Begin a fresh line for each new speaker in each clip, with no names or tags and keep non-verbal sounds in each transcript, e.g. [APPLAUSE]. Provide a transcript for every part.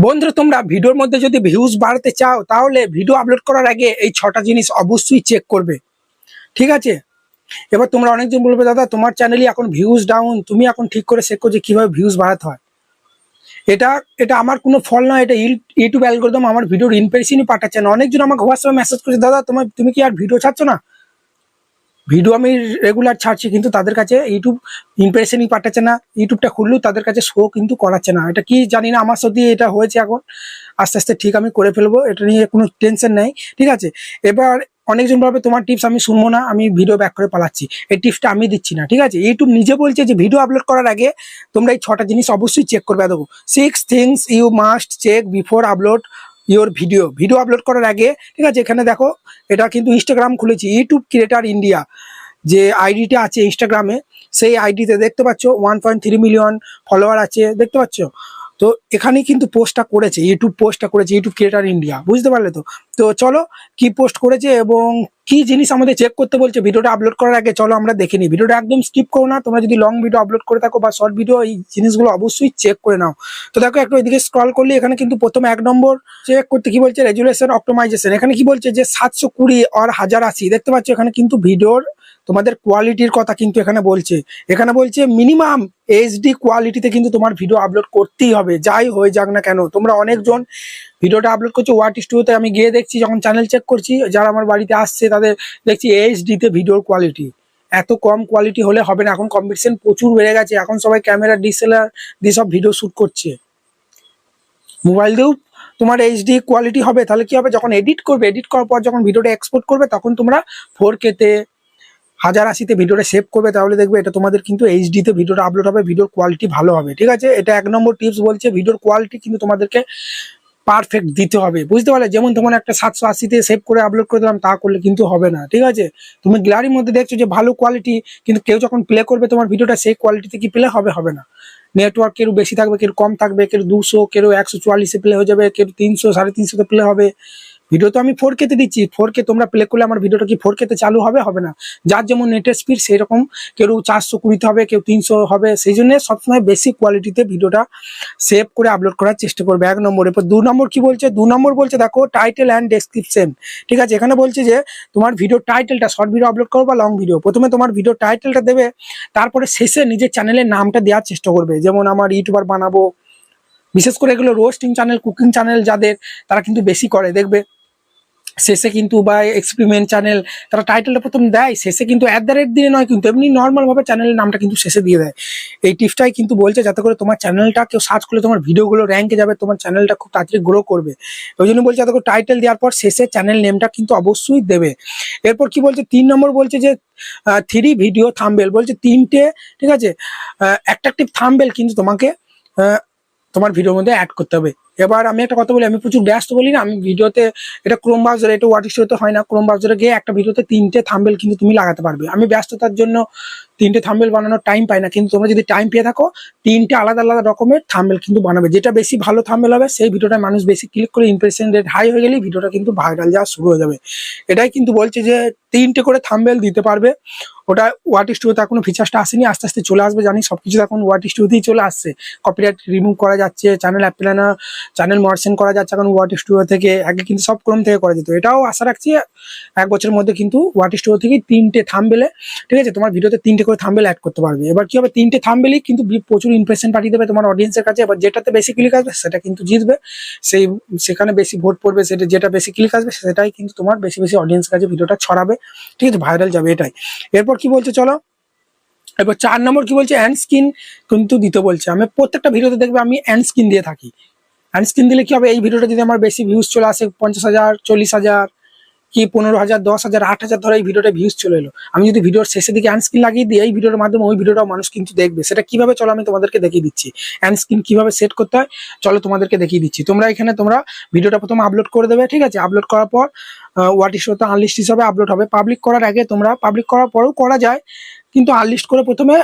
বন্ধুরা, তোমরা ভিডিওর মধ্যে যদি ভিউজ বাড়াতে চাও, তাহলে ভিডিও আপলোড করার আগে এই ছটা জিনিস অবশ্যই চেক করবে। ঠিক আছে? এবার তোমরা অনেকজন বলবে, দাদা, তোমার চ্যানেলই এখন ভিউজ ডাউন তুমি এখন ঠিক করে শেখো যে কীভাবে ভিউজ বাড়াতে হয়। এটা এটা আমার কোনো ফল নয়, এটা ইউ- ইউটিউব অ্যালগোরিদম আমার ভিডিওর ইনপ্রেশনই পাঠাচ্ছে না। অনেকজন আমাকে হোয়াটসঅ্যাপে মেসেজ করছে, দাদা তোমার তুমি কি আর ভিডিও ছাড়ছো না? ভিডিও আমি রেগুলার ছাড়ছি, কিন্তু তাদের কাছে ইউটিউব ইমপ্রেশনই পাঠাচ্ছে না, ইউটিউবটা খুললেও তাদের কাছে শো কিন্তু করাচ্ছে না। এটা কি জানি না, আমার সাথে এটা হয়েছে এখন। আস্তে আস্তে ঠিক আমি করে ফেলব, এটা নিয়ে কোনো টেনশন নেই, ঠিক আছে? এবার অনেকজন ভাবে তোমার টিপস আমি শুনব না, আমি ভিডিও ব্যাক করে পালাচ্ছি। এই টিপসটা আমি দিচ্ছি না। ঠিক আছে? ইউটিউব নিজে বলছে যে, ভিডিও আপলোড করার আগে তোমরা এই ছটা জিনিস অবশ্যই চেক করবে। দেখো six things you must check before upload your video video upload করার আগে, ঠিক আছে, এখানে দেখো, এটা কিন্তু ইনস্টাগ্রাম খুলেছি ইউটিউব ক্রিয়েটার ইন্ডিয়া যে আইডিটা আছে ইনস্টাগ্রামে সেই আইডিতে দেখতে পাচ্ছ one point three million follower আছে, দেখতে পাচ্ছ? তো এখানে কিন্তু পোস্টটা করেছে ইউটিউব পোস্টটা করেছে ইউটিউব ক্রিয়েটার ইন্ডিয়া বুঝতে পারলে তো? তো চলো কি পোস্ট করেছে এবং কি জিনিস আমাদের চেক করতে বলছে ভিডিওটা আপলোড করার আগে চলো আমরা দেখে নিই। ভিডিওটা একদম স্কিপ করো না, তোমরা যদি লং ভিডিও আপলোড করে থাকো বা শর্ট ভিডিও এই জিনিসগুলো অবশ্যই চেক করে নাও। তো দেখো একটু এদিকে স্ক্রল করলে এখানে কিন্তু প্রথম এক নম্বর চেক করতে কি বলছে? রেজুলেশন অপটোমাইজেশন এখানে কি বলছে যে সাতশো কুড়ি আর হাজার আশি। দেখতে পাচ্ছ এখানে কিন্তু ভিডিওর তোমাদের কোয়ালিটির কথা কিন্তু এখানে বলছে। এখানে বলছে মিনিমাম এইচডি কোয়ালিটিতে কিন্তু তোমার ভিডিও আপলোড করতেই হবে। যাই হয়ে যাক না কেন, তোমরা অনেকজন ভিডিওটা আপলোড করছ ওয়াট স্টুডিওতে আমি গিয়ে দেখছি, যখন চ্যানেল চেক করছি, যারা আমার বাড়িতে আসছে, তাদের দেখছি এইচডিতে ভিডিওর কোয়ালিটি এত কম কোয়ালিটি হলে হবে না, এখন কম্পিটিশন প্রচুর বেড়ে গেছে, এখন সবাই ক্যামেরা ডিএসএলআর দিয়ে সব ভিডিও শ্যুট করছে। মোবাইল দিয়েও তোমার এইচডি কোয়ালিটি হবে, তাহলে কি হবে? যখন এডিট করবে এডিট করার পর যখন ভিডিওটা এক্সপোর্ট করবে, তখন তোমরা ফোর কেতে হাজার আশিতে ভিডিওটা সেভ করবে, তাহলে দেখবে এটা তোমাদের কিন্তু এইচডিতে ভিডিওটা আপলোড হবে ভিডিওর কোয়ালিটি ভালো হবে, ঠিক আছে? এটা এক নম্বর টিপস বলছে ভিডিওর কোয়ালিটি কিন্তু তোমাদেরকে পারফেক্ট দিতে হবে। বুঝতে পারলে? যেমন তোমার একটা সাতশো আশিতে সেভ করে আপলোড করে দিলাম, তা করলে কিন্তু হবে না, ঠিক আছে? তুমি গ্যালারির মধ্যে দেখছ যে ভালো কোয়ালিটি কিন্তু কেউ যখন প্লে করবে তোমার ভিডিওটা সেই কোয়ালিটিতে কি প্লে হবে? হবে না। নেটওয়ার্ক কেউ বেশি থাকবে কেউ কম থাকবে কেউ দুশো কেউ একশো চুয়াল্লিশে প্লে হয়ে যাবে কেউ তিনশো, সাড়ে তিনশোতে প্লে হবে। ভিডিও তো আমি ফোর কেতে দিচ্ছি। ফোর কে তোমরা প্লে করলে আমার ভিডিওটা কি ফোর কেতে চালু হবে? হবে না। যার যেমন নেটের স্পিড সেই রকম কেউ চারশো কুড়িতে হবে, কেউ তিনশো হবে। সেই জন্য সবসময় বেশি কোয়ালিটিতে ভিডিওটা সেভ করে আপলোড করার চেষ্টা করবে। এক নম্বর। এরপর দু নম্বর কি বলছে? দু নম্বর বলছে, দেখো টাইটেল অ্যান্ড ডেসক্রিপশন ঠিক আছে? এখানে বলছে যে, তোমার ভিডিও টাইটেলটা শর্ট ভিডিও আপলোড করো বা লং ভিডিও প্রথমে তোমার ভিডিও টাইটেলটা দেবে, তারপরে শেষে নিজের চ্যানেলের নামটা দেওয়ার চেষ্টা করবে। যেমন আমার ইউটিউবার বানাবো। বিশেষ করে এগুলো রোস্টিং চ্যানেল কুকিং চ্যানেল যাদের, তারা কিন্তু বেশি করে। দেখবে শেষে কিন্তু বা এক্সপেরিমেন্ট চ্যানেল তারা টাইটেলটা প্রথম দেয়, শেষে কিন্তু অ্যাট দ্য রেট দিয়ে নয়, কিন্তু এমনি নর্মালভাবে চ্যানেলের নামটা কিন্তু শেষে দিয়ে দেয়। এই টিপসটাই কিন্তু বলছে যাতে করে তোমার চ্যানেলটা কেউ সার্চ করলে তোমার ভিডিওগুলো র্যাঙ্কে যাবে, তোমার চ্যানেলটা খুব তাড়াতাড়ি গ্রো করবে। ওই জন্য বলছে যাতে করে টাইটেল দেওয়ার পর শেষে চ্যানেল নেমটা কিন্তু অবশ্যই দেবে। এরপর কি বলছে? তিন নম্বর বলছে যে থ্রি ভিডিও থাম্বেল বলছে তিনটে, ঠিক আছে? অ্যাট্রাকটিভ থাম্বেল কিন্তু তোমাকে তোমার ভিডিওর মধ্যে অ্যাড করতে হবে। এবার আমি একটা কথা বলি, আমি প্রচুর ব্যস্ত বলি না, আমি ভিডিওতে এটা ক্রোম ব্রাউজারে এটা স্টোরিতে হয় না ক্রোম ব্রাউজারে গিয়ে একটা ভিডিওতে তিনটে থাম্বেল কিন্তু তুমি লাগাতে পারবে। আমি ব্যস্ততার জন্য তিনটে থাম্বেল বানানোর টাইম পাই না, কিন্তু তোমরা যদি টাইম পেয়ে থাকো, তিনটে আলাদা আলাদা রকমের থাম্বেল কিন্তু বানাবে। যেটা বেশি ভালো থাম্বেল হবে, সেই ভিডিওটা মানুষ বেশি ক্লিক করে ইমপ্রেশন রেট হাই হয়ে গেলেই ভিডিওটা কিন্তু ভাইরাল যাওয়া শুরু হয়ে যাবে। এটাই কিন্তু বলছে যে, তিনটে করে থাম্বেল দিতে পারবে। ওটা ওয়াট স্টুডিওতে এখনও ফিচার্সটা আসেনি, আস্তে আস্তে চলে আসবে, জানি সবকিছু এখন ওয়াট স্টুডিওতেই চলে আসছে। কপিরাইট রিমুভ করা যাচ্ছে চ্যানেল অ্যাপ্লানা চ্যানেল মার্সেন করা যাচ্ছে এখন ওয়াট স্টুডিও থেকে, আগে কিন্তু সব ক্রম থেকে করা যেত। এটাও আশা রাখছি এক বছরের মধ্যে কিন্তু ওয়াট স্টুডিও থেকে তিনটে থাম্বেলে ঠিক আছে? তোমার ভিডিওতে তিনটে করে থাম্বেল অ্যাড করতে পারবে। এবার কি হবে? তিনটে থাম্বেলই কিন্তু প্রচুর ইমপ্রেশন পাঠিয়ে দেবে তোমার অডিয়েন্সের কাছে। এবার যেটাতে বেশি ক্লিক আসবে, সেটা কিন্তু জিতবে। সেই, সেখানে বেশি ভোট পড়বে, সেটা যেটা বেশি ক্লিক আসবে, সেটাই কিন্তু তোমার বেশি বেশি অডিয়েন্স কাছে ভিডিওটা ছড়াবে। ঠিক আছে? ভাইরাল যাবে এটাই। এরপর কি বলছে চলো? এবার চার নম্বর কি বলছে? অ্যান্ড স্কিন কিন্তু দিতে বলছে। আমি প্রত্যেকটা ভিডিওতে দেখবে আমি অ্যান্ড স্কিন দিয়ে থাকি। অ্যান্ড স্কিন দিলে কি হবে? এই ভিডিওটা যদি আমার বেশি ভিউজ চলে আসে, পঞ্চাশ হাজার, চল্লিশ হাজার কি পনেরো হাজার, দশ হাজার, আট হাজার ধরে এই ভিডিওটা ভিউজ চলে এলো। আমি যদি ভিডিওর শেষের দিকে অ্যান্ড স্ক্রিন লাগিয়ে দিই, এই ভিডিওর মাধ্যমে ওই ভিডিওটাও মানুষ কিন্তু দেখবে। সেটা কীভাবে চলো আমি তোমাদেরকে দেখিয়ে দিচ্ছি। অ্যান্ড স্ক্রিন কীভাবে সেট করতে হয়, চলো তোমাদেরকে দেখিয়ে দিচ্ছি। তোমরা এখানে তোমরা ভিডিওটা প্রথমে আপলোড করে দেবে, ঠিক আছে? আপলোড করার পর ওয়াট ইস তো আনলিস্ট হিসাবে আপলোড হবে। পাবলিক করার আগে তোমরা পাবলিক করার পরেও করা যায়। কিন্তু আনলিস্ট করে প্রথমে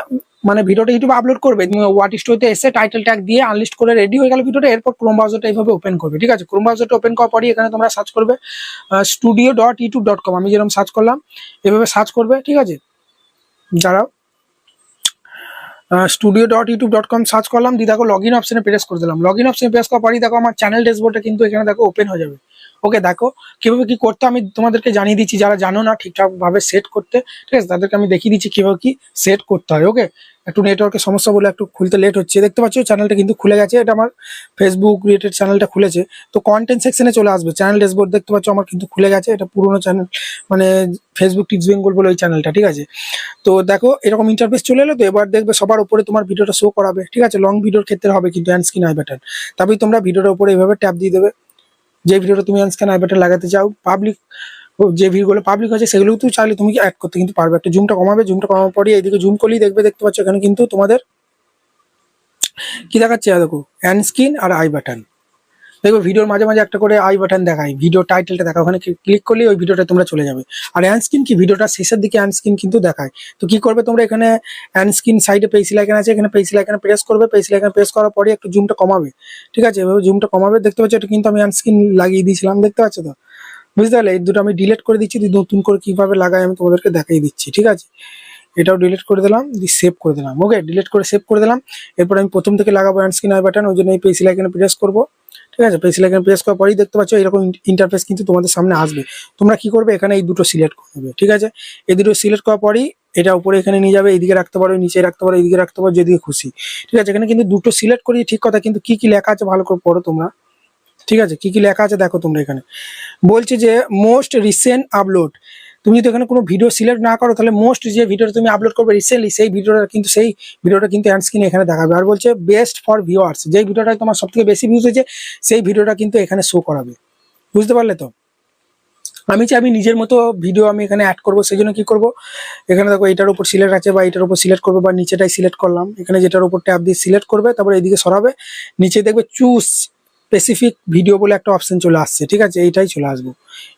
মানে ভিডিওটা ইউটিউবে আপলোড করবে ওয়াট স্টোরিতে এসে টাইটেল ট্যাগ দিয়ে আনলিস্ট করে রেডি হয়ে গেল ভিডিওটা, এরপর ক্রোম ব্রাউজারটা এইভাবে ওপেন করবে, ঠিক আছে? ক্রোম ব্রাউজারটা ওপেন করার পরই এখানে তোমরা সার্চ করবে studio dot YouTube dot com আমি যেরকম সার্চ করলাম, এভাবে সার্চ করবে, ঠিক আছে? যারা studio dot YouTube dot com search করলাম, দিয়ে দেখো লগ ইন অপশানে প্রেস করে দিলাম। লগ ইন অপশনে প্রেস করার পরই দেখো আমার চ্যানেল ড্যাশবোর্ডটা কিন্তু এখানে দেখো ওপেন হয়ে যাবে। ওকে দেখো, কীভাবে কি করতে আমি তোমাদেরকে জানিয়ে দিচ্ছি, যারা জানো না ঠিকঠাক ভাবে সেট করতে, ঠিক আছে? তাদেরকে আমি দেখিয়ে দিচ্ছি কীভাবে কি সেট করতে হয় ওকে একটু নেটওয়ার্কের সমস্যা বলে একটু খুলতে লেট হচ্ছে। দেখতে পাচ্ছ চ্যানেলটা কিন্তু খুলে গেছে, এটা আমার ফেসবুক রিলেটেড চ্যানেলটা খুলেছে। তো কন্টেন্ট সেকশনে চলে আসবে চ্যানেল ড্যাশবোর্ড দেখতে পাচ্ছ, আমার কিন্তু খুলে গেছে, এটা পুরোনো চ্যানেল মানে ফেসবুক টিপস বেঙ্গল বলে ওই চ্যানেলটা ঠিক আছে? তো দেখো, এরকম ইন্টারফেস চলে এলো, তো এবার দেখবে সবার উপরে তোমার ভিডিওটা শো করাবে, ঠিক আছে? লং ভিডিওর ক্ষেত্রে হবে, কিন্তু হ্যান্ড স্ক্রিন আই বাটন তবেই তোমরা ভিডিওটার উপরে এইভাবে ট্যাপ দিয়ে দেবে। যে ভিডিওটা তুমি হ্যান্ড স্ক্রিন আই বাটন লাগাতে চাও পাবলিক যে ভিডিওগুলো পাবলিক হয়েছে সেগুলোও তো চাইলে তুমি অ্যাড করতে কিন্তু পারবে। একটা জুমটা কমাবে জুমটা কমার পরে এইদিকে জুম করলেই দেখবে, দেখতে পাচ্ছ এখানে কিন্তু তোমাদের কি দেখাচ্ছে দেখো অ্যান্ড স্ক্রিন আর আই বাটন দেখবে ভিডিওর মাঝে মাঝে একটা করে আই বাটন দেখায়। ভিডিও টাইটেলটা দেখা ওখানে ক্লিক করলে ওই ভিডিওটা তোমরা চলে যাবে। আর স্ক্রিন কি? ভিডিওটা শেষের দিকে স্ক্রিন কিন্তু দেখায়। তো কি করবে তোমরা এখানে স্ক্রিন সাইডে পেন্সিল আইকন আছে, এখানে পেন্সিল আইকনে প্রেস করবে। পেন্সিল আইকন প্রেস করার পরে একটু জুমটা কমাবে। ঠিক আছে? এভাবে জুমটা কমাবে। দেখতে পাচ্ছ, এটা কিন্তু আমি স্ক্রিন লাগিয়ে দিয়েছিলাম। দেখতে পাচ্ছ তো? বুঝতে পারলে? এই দুটো আমি ডিলিট করে দিচ্ছি নতুন করে কীভাবে লাগাই আমি তোমাদেরকে দেখাই দিচ্ছি। ঠিক আছে? এটাও ডিলিট করে দিলাম, দিয়ে সেভ করে দিলাম। ওকে ডিলিট করে সেভ করে দিলাম। এরপর আমি প্রথম থেকে লাগাবো হ্যান্ড স্ক্রিন আই বাটন ওই জন্য এই পেন্সিল আইকনে প্রেস করব। ঠিক আছে? পেন্সিল আইকনে প্রেস করার পরেই দেখতে পাচ্ছ এরকম ইন্টারফেস কিন্তু তোমাদের সামনে আসবে। তোমরা কি করবে? এখানে এই দুটো সিলেক্ট করে নেবে ঠিক আছে? এই দুটো সিলেক্ট করার পরেই এটা উপরে এখানে নিয়ে যাবে এইদিকে রাখতে পারো, নিচে রাখতে পারো এইদিকে রাখতে পারো যেদিকে খুশি, ঠিক আছে? এখানে কিন্তু দুটো সিলেক্ট করি ঠিক কথা, কিন্তু কি কি লেখা আছে ভালো করে পড়ো তোমরা, ঠিক আছে? কি কি লেখা আছে দেখো তোমরা এখানে। বলছে যে মোস্ট রিসেন্ট আপলোড তুমি যদি এখানে কোনো ভিডিও সিলেক্ট না করো, তাহলে মোস্ট যে ভিডিওটা তুমি আপলোড করবে রিসেন্টলি সেই ভিডিওটা কিন্তু সেই ভিডিওটা কিন্তু হ্যান্ড স্ক্রিনে এখানে দেখাবে। আর বলছে বেস্ট ফর ভিউয়ার্স যেই ভিডিওটা তোমার সব থেকে বেশি ভিউজ হয়েছে, সেই ভিডিওটা কিন্তু এখানে শো করাবে। বুঝতে পারলে তো? আমি চাই আমি নিজের মতো ভিডিও আমি এখানে অ্যাড করব, সেই জন্য কি করব? এখানে দেখো, এটার উপর সিলেক্ট আছে বা এটার উপর সিলেক্ট করবে বা নিচেটাই সিলেক্ট করলাম। এখানে যেটার উপর ট্যাপ দিয়ে সিলেক্ট করবে, তারপরে এদিকে সরাবে, নিচে দেখবে চুজ স্পেসিফিক ভিডিও বলে একটা অপশন চলে আসছে, ঠিক আছে? এইটাই চলে আসব।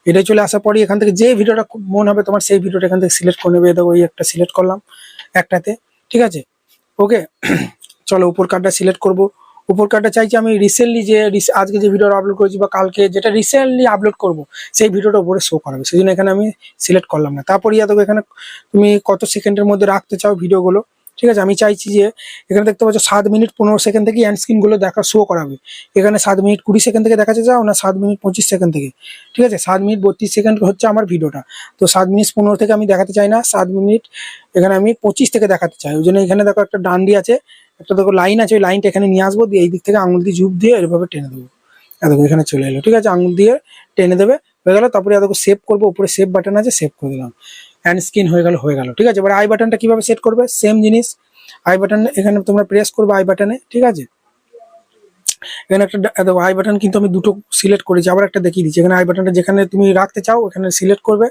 এটাই চলে আসার পরে এখান থেকে যে ভিডিওটা মন হবে তোমার, সেই ভিডিওটা এখান থেকে সিলেক্ট করে নেবে। দেখো, এই একটা সিলেক্ট করলাম একটাতে, ঠিক আছে? ওকে [CLEARS THROAT] চলো, উপর কার্ডটা সিলেক্ট করব। উপর কার্ডটা চাইছি আমি রিসেন্টলি যে আজকে যে ভিডিওটা আপলোড করেছি বা কালকে যেটা রিসেন্টলি আপলোড করব, সেই ভিডিওটা উপরে শো করাবে। সেই জন্য এখানে আমি সিলেক্ট করলাম না। তারপর ইয়া দেখো, এখানে তুমি কত সেকেন্ডের মধ্যে রাখতে চাও ভিডিওগুলো ঠিক আছে? আমি চাইছি যে এখানে দেখতে পাচ্ছ সাত মিনিট পনেরো সেকেন্ড থেকে হ্যান্ড স্ক্রিনগুলো দেখা শো করাবে। এখানে সাত মিনিট কুড়ি সেকেন্ড থেকে দেখাতে চাও না সাত মিনিট পঁচিশ সেকেন্ড থেকে। ঠিক আছে? সাত মিনিট বত্রিশ সেকেন্ড হচ্ছে আমার ভিডিওটা। তো সাত মিনিট পনেরো থেকে আমি দেখাতে চাই না, সাত মিনিট এখানে আমি পঁচিশ থেকে দেখাতে চাই। ওই জন্য এখানে দেখো একটা ডান্ডি আছে, একটা দেখো লাইন আছে, ওই লাইনটা এখানে নিয়ে আসব, দিয়ে এই দিক থেকে আঙুল দিয়ে ঝুপ দিয়ে এভাবে টেনে দেবো। দেখো, এখানে চলে এলো। ঠিক আছে? আঙুল দিয়ে টেনে দেবে, হয়ে গেলো। তারপরে দেখো সেভ করব, উপরে সেভ বাটন আছে সেভ করে দিলাম। হ্যান্ড স্ক্রিন হয়ে গেল হয়ে গেল, ঠিক আছে? এবার আই বাটনটা কীভাবে সেট করবে? সেম জিনিস আই বাটন এখানে তোমরা প্রেস করবে আই বাটনে ঠিক আছে? এখানে একটা আই বাটন কিন্তু আমি দুটো সিলেক্ট করেছি, আবার একটা দেখিয়ে দিচ্ছি। এখানে আই বাটনটা যেখানে তুমি রাখতে চাও, ওখানে সিলেক্ট করবে।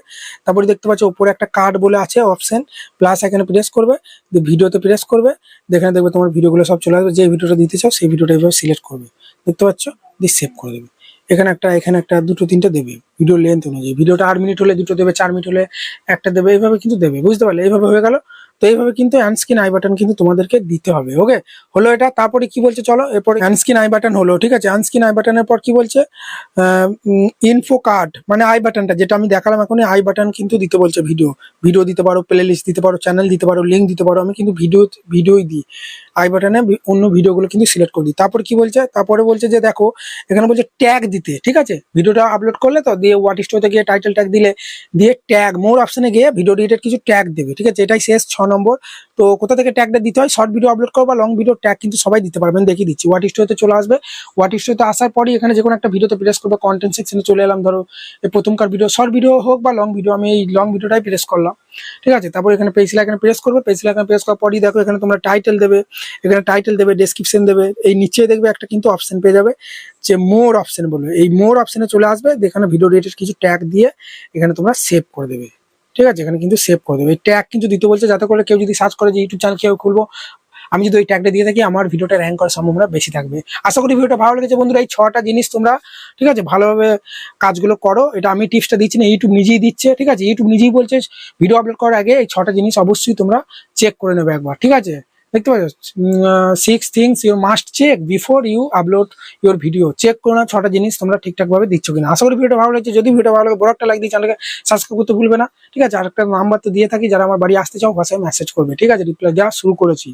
তারপরে দেখতে পাচ্ছ উপরে একটা কার্ড বলে আছে অপশন প্লাস এখানে প্রেস করবে ভিডিওতে প্রেস করবে যেখানে দেখবে তোমার ভিডিওগুলো সব চলে আসবে। যে ভিডিওটা দিতে চাও, সেই ভিডিওটা এইভাবে সিলেক্ট করবে। দেখতে পাচ্ছ? দিয়ে সেভ করে দেবে। এখানে একটা এখানে একটা, দুটো, তিনটে দেবে ভিডিও লেন্থ অনুযায়ী। ভিডিওটা আট মিনিট হলে দুটো দেবে, চার মিনিট হলে একটা দেবে, এইভাবে কিন্তু দেবে, বুঝতে পারলে? এইভাবে হয়ে গেল। তো এইভাবে কিন্তু হ্যান্ডস্ক্রিন আই বাটন কিন্তু তোমাদেরকে দিতে হবে ওকে হলো এটা, তারপরে কি বলছে, চলো, এরপরে হ্যান্ডস্ক্রিন আই বাটন হলো, ঠিক আছে? হ্যান্ডস্ক্রিন আই বাটনের পর কি বলছে? ইনফো কার্ড মানে আই বাটনটা যেটা আমি দেখালাম এখন আই বাটন কিন্তু দিতে বলছে ভিডিও ভিডিও দিতে পারো প্লে লিস্ট দিতে পারো চ্যানেল দিতে পারো লিঙ্ক দিতে পারো, আমি কিন্তু ভিডিও ভিডিওই দিই। আই বাটনে অন্য ভিডিওগুলো কিন্তু সিলেক্ট করে দিই। তারপর কি বলছে? তারপরে বলছে যে, দেখো, এখানে বলছে ট্যাগ দিতে। ঠিক আছে? ভিডিওটা আপলোড করলে তো দিয়ে হোয়াট স্টোতে গিয়ে টাইটেল ট্যাগ দিলে, দিয়ে ট্যাগ মোর অপশনে গিয়ে ভিডিও রিলেটেড কিছু ট্যাগ দেবে। ঠিক আছে? এটাই শেষ ছ নম্বর। তো কোথা থেকে ট্যাগটা দিতে হয়? শর্ট ভিডিও আপলোড করো বা লং ভিডিও ট্যাগ কিন্তু সবাই দিতে পারবেন দেখিয়ে দিচ্ছি। হোয়াট স্টোতে চলে আসবে। হোয়াট স্টোতে আসার পরই এখানে যে কোনো একটা ভিডিওতে প্রেস করবে। কন্টেন্ট সেকশনে চলে এলাম। ধরো প্রথমকার ভিডিও শর্ট ভিডিও হোক বা লং ভিডিও আমি এই লং ভিডিওটাই প্রেস করলাম। ঠিক আছে? তারপর এখানে পেজ এখানে প্রেস করবে পেজ এখানে প্রেস করার পরই দেখো এখানে তোমরা টাইটেল দেবে, এখানে টাইটেল দেবে ডেসক্রিপশন দেবে, এই নিচে দেখবে একটা কিন্তু অপশন পেয়ে যাবে যে মোর অপশন বলবে এই মোর অপশনে চলে আসবে এখানে ভিডিও রিলেটেড কিছু ট্যাগ দিয়ে এখানে তোমরা সেভ করে দেবে। ঠিক আছে? এখানে কিন্তু সেভ করে দেবে। এই ট্যাগ কিন্তু দিতে বলছে যাতে করে কেউ যদি সার্চ করে যে ইউটিউব চ্যানেল কেউ খুলবো আমি যদি ওই ট্যাগটা দিয়ে থাকি, আমার ভিডিওটা র্যাঙ্ক করার সম্ভাবনা বেশি থাকবে। আশা করি ভিডিওটা ভালো লেগেছে বন্ধুরা। এই ছটা জিনিস তোমরা, ঠিক আছে, ভালোভাবে কাজগুলো করো। এটা আমি টিপসটা দিচ্ছি না ইউটিউব নিজেই দিচ্ছে, ঠিক আছে? ইউটিউব নিজেই বলছে ভিডিও আপলোড করার আগে এই ছটা জিনিস অবশ্যই তোমরা চেক করে নেবে একবার, ঠিক আছে? দেখতে পাচ্ছ? Six things you must check before you upload your video check করো না ছটা জিনিস তোমরা ঠিকঠাক ভাবে দিচ্ছ কিনা। আশা করি ভিডিওটা ভালো লাগছে। যদি ভিডিও ভালো লাগে, বড় একটা লাইক দিয়ে চ্যানেলকে সাবস্ক্রাইব করতে ভুলবে না, ঠিক আছে? আর একটা নাম্বার তো দিয়ে থাকি, যারা আমার বাড়ি আসতে চাও ভাষায় মেসেজ করবে, ঠিক আছে? রিপ্লাই দেওয়া শুরু করেছি।